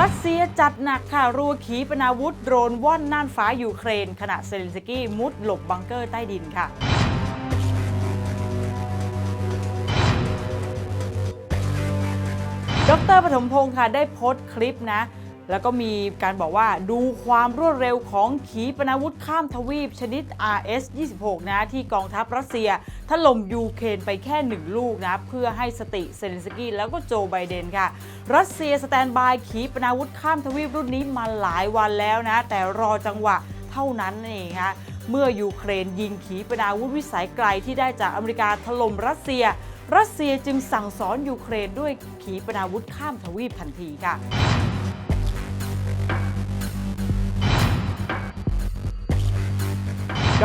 รัสเซียจัดหนักค่ะรัวขีปนาวุธโดรนว่อนน่านฟ้ายูเครน ขณะเซเลนสกี้มุดหลบบังเกอร์ใต้ดินค่ะ ดรปฐมพงศ์ค่ะได้โพสต์คลิปนะ แล้วก็มีการบอกว่าดูความรวดเร็วของขีปนาวุธข้ามทวีปชนิด RS-26 นะ ที่กองทัพรัสเซียถล่มยูเครนไปแค่หนึ่งลูกนะ เพื่อให้สติเซเลนสกี้แล้วก็โจไบเดนค่ะ รัสเซียสแตนบายขีปนาวุธข้ามทวีปรุ่นนี้มาหลายวันแล้วนะ แต่รอจังหวะเท่านั้นเองค่ะเมื่อยูเครนยิงขีปนาวุธวิสัยไกลที่ได้จากอเมริกาถล่มรัสเซีย รัสเซียจึงสั่งสอนยูเครนด้วยขีปนาวุธข้ามทวีปทันทีค่ะ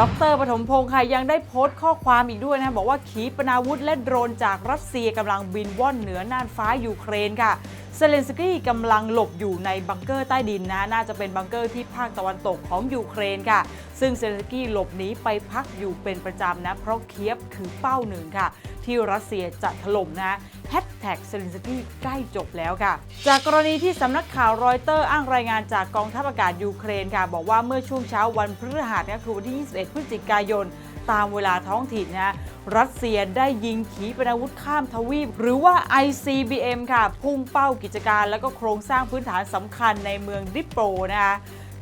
ดรปฐมพงษ์ค่ะยังได้โพสต์ข้อความอีกด้วยนะบอกว่าขีปนาวุธและโดรนจากรัสเซียกำลังบินว่อนเหนือน่านฟ้ายูเครนค่ะเซเลนสกี้กำลังหลบอยู่ในบังเกอร์ใต้ดินนะ น่าจะเป็นบังเกอร์ที่ภาคตะวันตกของยูเครนค่ะ ซึ่งเซเลนสกี้หลบหนีไปพักอยู่เป็นประจำนะ เพราะเคียบคือเป้าหนึ่งค่ะ ที่รัสเซียจะถล่มนะแฮชแท็กเซเลนสกี้ใกล้จบแล้วค่ะ จากกรณีที่สำนักข่าวรอยเตอร์อ้างรายงานจากกองทัพอากาศยูเครนค่ะ บอกว่าเมื่อช่วงเช้าวันพฤหัสก็คือวันที่ 21 พฤศจิกายน ตามเวลาท้องถิ่นนะรัสเซียได้ยิงขีปนาวุธข้ามทวีป หรือว่า ICBM ค่ะ พุ่งเป้ากิจการแล้วก็โครงสร้างพื้นฐานสำคัญในเมืองดิปโปรนะคะ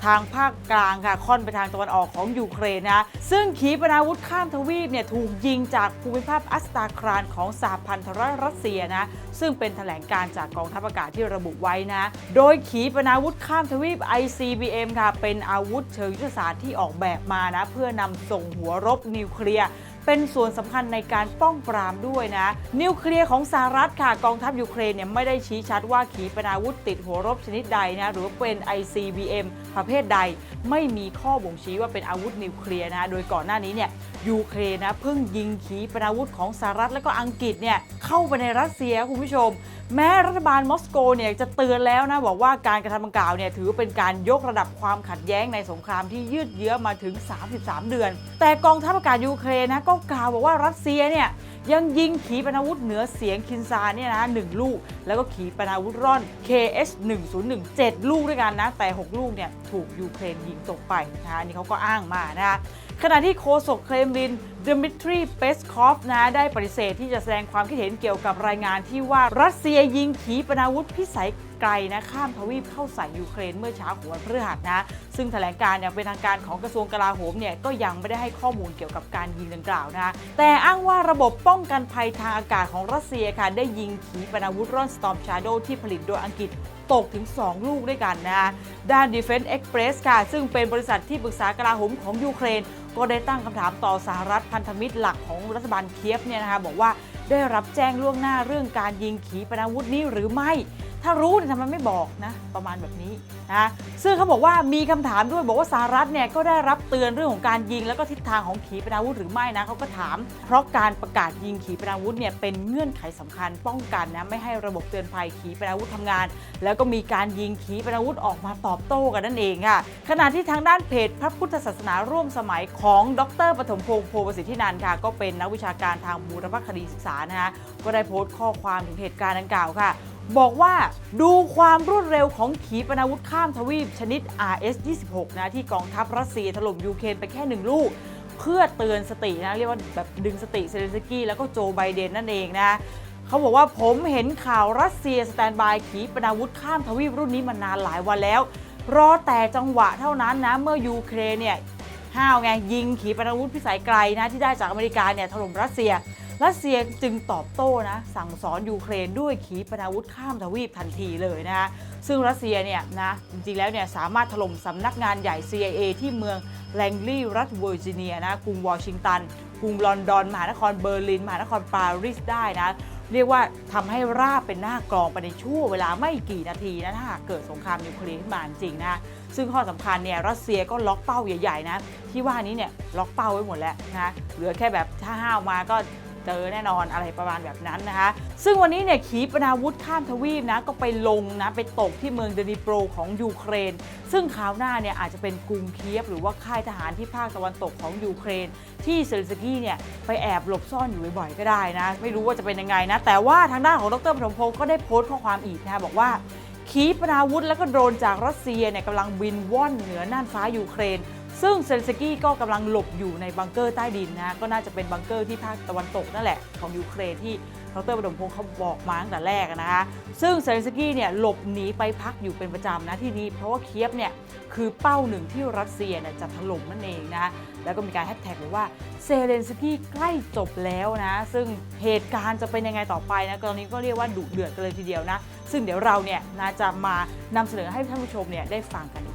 ทางภาคกลางค่ะค่อนไปทางตะวันออกของยูเครนนะซึ่งขีปนาวุธข้ามทวีปเนี่ยถูกยิงจากภูมิภาคอัสตาครานของสหพันธรัฐรัสเซียนะซึ่งเป็นแถลงการจากกองทัพอากาศที่ระบุไว้นะ โดยขีปนาวุธข้ามทวีป ICBM ค่ะเป็นอาวุธเชิงยุทธศาสตร์ที่ออกแบบมานะเพื่อนำส่งหัวรบนิวเคลียร์ เป็นส่วนสำคัญในการป้องปรามด้วยนะ นิวเคลียร์ของสหรัฐค่ะกองทัพยูเครนเนี่ยไม่ได้ชี้ชัดว่าขีปนาวุธติดหัวรบชนิดใดนะหรือว่าเป็น ICBM ประเภทใด ไม่มีข้อบ่งชี้ว่าเป็นอาวุธนิวเคลียร์นะโดยก่อนหน้านี้เนี่ยยูเครนนะเพิ่งยิงขีปนาวุธของสหรัฐและก็อังกฤษเนี่ยเข้าไปในรัสเซียคุณผู้ชม แม้รัฐบาลมอสโกเนี่ยจะเตือนแล้วนะบอกว่าการกระทำดังกล่าวเนี่ยถือเป็นการยกระดับความขัดแย้งในสงครามที่ยืดเยื้อมาถึง 33 เดือน แต่กองทัพอากาศยูเครนนะก็กล่าวบอกว่ารัสเซียเนี่ยยังยิงขีปนาวุธเหนือเสียงคินซาเนี่ยนะหนึ่งลูก แล้วก็ขีปนาวุธร่อน KS 101 7 ลูกด้วยกันนะ แต่ 6 ลูกเนี่ยถูกยูเครนยิงตกไปนะคะนนี่เขาก็อ้างมานะคะขณะที่โฆษกเครมลินดมิทรีเปสคอฟนะได้ปฏิเสธที่จะแสดงความคิดเห็นเกี่ยวกับรายงานที่ว่ารัสเซียยิงขีปนาวุธพิสัยไกลนะข้ามทวีปเข้าใส่ยูเครนเมื่อเช้าของวันพฤหัสนะ ซึ่งแถลงการอย่างเป็นทางการของกระทรวงกลาโหมเนี่ยก็ยังไม่ได้ให้ข้อมูลเกี่ยวกับการยิงดังกล่าวนะแต่อ้างว่าระบบป้องกันภัยทางอากาศของรัสเซียค่ะได้ยิงขีปนาวุธร่อน Storm Shadow ที่ผลิตโดยอังกฤษตกถึง 2 ลูกด้วยกันนะด้าน Defense Express ค่ะ ซึ่งเป็นบริษัทที่ปรึกษากลาโหมของยูเครน ก็ได้ตั้งคำถามต่อสหรัฐพันธมิตรหลักของรัฐบาลเคียฟเนี่ยนะคะบอกว่าได้รับแจ้งล่วงหน้าเรื่องการยิงขีปนาวุธนี้หรือไม่ ถ้ารู้เนี่ยทำไมไม่บอกนะ ประมาณแบบนี้นะซึ่งเขาบอกว่ามีคำถามด้วยบอกว่าสหรัฐเนี่ยก็ได้รับเตือนเรื่องของการยิง แล้วก็ทิศทางของขีปนาวุธหรือไม่นะเขาก็ถาม เพราะการประกาศยิงขีปนาวุธเนี่ยเป็นเงื่อนไขสำคัญป้องกันนะไม่ให้ระบบเตือนภัยขีปนาวุธทำงาน แล้วก็มีการยิงขีปนาวุธออกมาตอบโต้กันนั่นเองค่ะขณะที่ทางด้านเพจพระพุทธศาสนาร่วมสมัยของดรปฐมพงศ์โพประสิทธินันท์ค่ะก็เป็นนักวิชาการทางบูรพคดีศึกษานะคะก็ได้โพสต์ข้อความถึงเหตุการณ์ดังกล่าวค่ะ บอกว่าดูความรวดเร็วของขีปนาวุธข้ามทวีปชนิด RS-26 นะที่กองทัพรัสเซียถล่มยูเครนไปแค่หนึ่งลูก เพื่อเตือนสตินะ เรียกว่าแบบดึงสติเซเลนสกี้แล้วก็โจไบเดนนั่นเองนะเขาบอกว่าผมเห็นข่าวรัสเซียสแตนบายขีปนาวุธข้ามทวีปรุ่นนี้มานานหลายวันแล้ว รอแต่จังหวะเท่านั้นนะ เมื่อยูเครนเนี่ยห้าวไงยิงขีปนาวุธพิสัยไกลนะที่ได้จากอเมริกาเนี่ยถล่มรัสเซีย รัสเซียจึงตอบโต้นะสั่งสอนยูเครนด้วยขีปนาวุธข้ามทวีปทันทีเลยนะคะซึ่งรัสเซียเนี่ยนะจริงๆแล้วเนี่ยสามารถถล่มสำนักงานใหญ่ CIA ที่เมืองแลงลีย์รัฐเวอร์จิเนียนะกรุงวอชิงตันกรุงลอนดอนมหานครเบอร์ลินมหานครปารีสได้นะเรียกว่าทำให้ราบเป็นหน้ากลองไปในช่วงเวลาไม่กี่นาทีนะถ้าหากเกิดสงครามนิวเคลียร์ขึ้นมาจริงนะซึ่งข้อสำคัญเนี่ยรัสเซียก็ล็อกเป้าใหญ่ๆนะที่ว่านี้เนี่ยล็อกเป้าไว้หมดแล้วนะเหลือแค่แบบถ้าห้าวมาก็ เจอแน่นอนอะไรประมาณแบบนั้นนะคะ ซึ่งวันนี้เนี่ยขีปนาวุธข้ามทวีปนะก็ไปลงนะไปตกที่เมืองเดนิโปรของยูเครน ซึ่งคราวหน้าเนี่ยอาจจะเป็นกรุงเคียฟหรือว่าค่ายทหารที่ภาคตะวันตกของยูเครน ที่เซเลนสกี้เนี่ยไปแอบหลบซ่อนอยู่บ่อยๆก็ได้นะ ไม่รู้ว่าจะเป็นยังไงนะ แต่ว่าทางด้านของดรปฐมพงศ์ก็ได้โพสต์ข้อความอีกนะคะบอกว่าขีปนาวุธและก็โดรนจากรัสเซียเนี่ยกำลังบินว่อนเหนือน่านฟ้ายูเครน ซึ่งเซเลนสกี้ก็กำลังหลบอยู่ในบังเกอร์ใต้ดินนะก็น่าจะเป็นบังเกอร์ที่ภาคตะวันตกนั่นแหละของยูเครนที่ดรประดมพงศ์เขาบอกมาตั้งแต่แรกนะคะซึ่งเซเลนสกี้เนี่ยหลบหนีไปพักอยู่เป็นประจำนะที่นี้เพราะว่าเคียฟเนี่ยคือเป้าหนึ่งที่รัสเซียเนี่ยจะถล่มนั่นเองนะแล้วก็มีการแฮชแท็กบอกว่าเซเลนสกี้ใกล้จบแล้วนะ ซึ่งเหตุการณ์จะเป็นยังไงต่อไปนะตอนนี้ก็เรียกว่าดุเดือดกันเลยทีเดียวนะ ซึ่งเดี๋ยวเราเนี่ยนะจะมานำเสนอให้ท่านผู้ชมเนี่ยได้ฟังกันอีก